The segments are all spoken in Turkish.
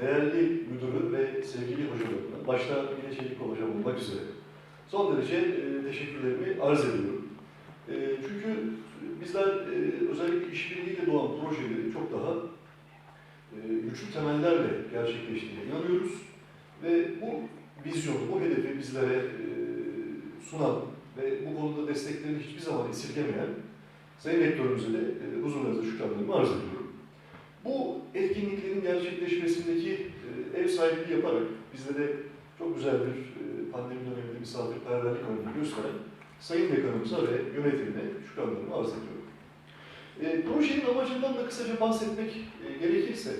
değerli müdürü ve sevgili hocalarına, başta Mine Çelikol hocam olmak üzere son derece e, teşekkürlerimi arz ediyorum. E, çünkü bizler e, özellikle işbirliğiyle doğan projeleri çok daha e, güçlü temellerle gerçekleştiğine inanıyoruz. Ve bu vizyonu, bu hedefi bizlere e, sunan ve bu konuda desteklerini hiçbir zaman esirgemeyen Sayın Rektörümüze de e, huzurlarınızda şükranlarımı arz ediyorum. Bu etkinliklerin gerçekleşmesindeki e, ev sahipliği yaparak bizlere çok güzel bir e, pandemi döneminde misafirperverlik örneği gösteren Sayın Dekanımıza ve yönetimine şükranlarımı arz ediyorum. E, projenin amacından da kısaca bahsetmek e, gerekirse,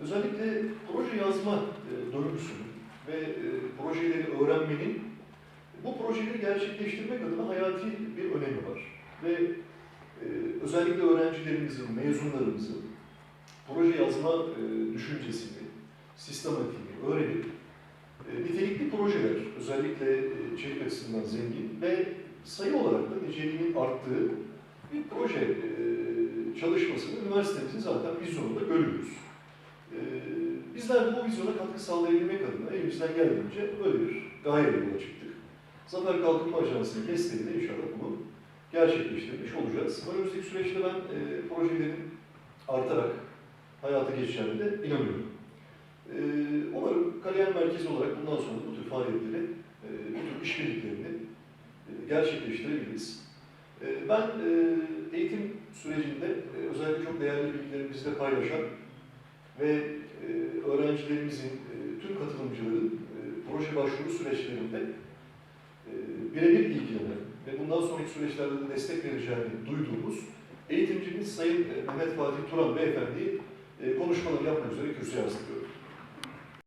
özellikle proje yazma e, döngüsünün ve e, projeleri öğrenmenin bu projeleri gerçekleştirmek adına hayati bir önemi var. Ve e, özellikle öğrencilerimizin, mezunlarımızın proje yazma e, düşüncesini, sistematiğini öğrenip e, nitelikli projeler, özellikle e, içerik açısından zengin ve sayı olarak da niceliğinin arttığı bir proje e, çalışmasını üniversitemizin zaten vizyonunda görüyoruz. E, bizler bu vizyona katkı sağlayabilmek adına elimizden geldiğince böyle bir gayeyle yola çıktık. Zafer Kalkınma Ajansı'nın desteğiyle inşallah bunu gerçekleştirmiş olacağız. Önümüzdeki süreçte ben e, projelerin artarak hayata geçeceğine de inanıyorum. E, umarım kariyer merkezi olarak bundan sonra bu tür faaliyetleri, e, bu tür işbirliklerini e, gerçekleştirebiliriz. E, ben e, eğitim sürecinde e, özellikle çok değerli bilgileri bizle paylaşan ve e, öğrencilerimizin, e, tüm katılımcıların e, proje başvuru süreçlerinde e, birebir ilgilenen ve bundan sonraki süreçlerde de destek vereceğini duyduğumuz eğitimcimiz Sayın e, Mehmet Fatih Turan Beyefendi'yi e, konuşmalar yapmak üzere kürsüye arz ediyorum.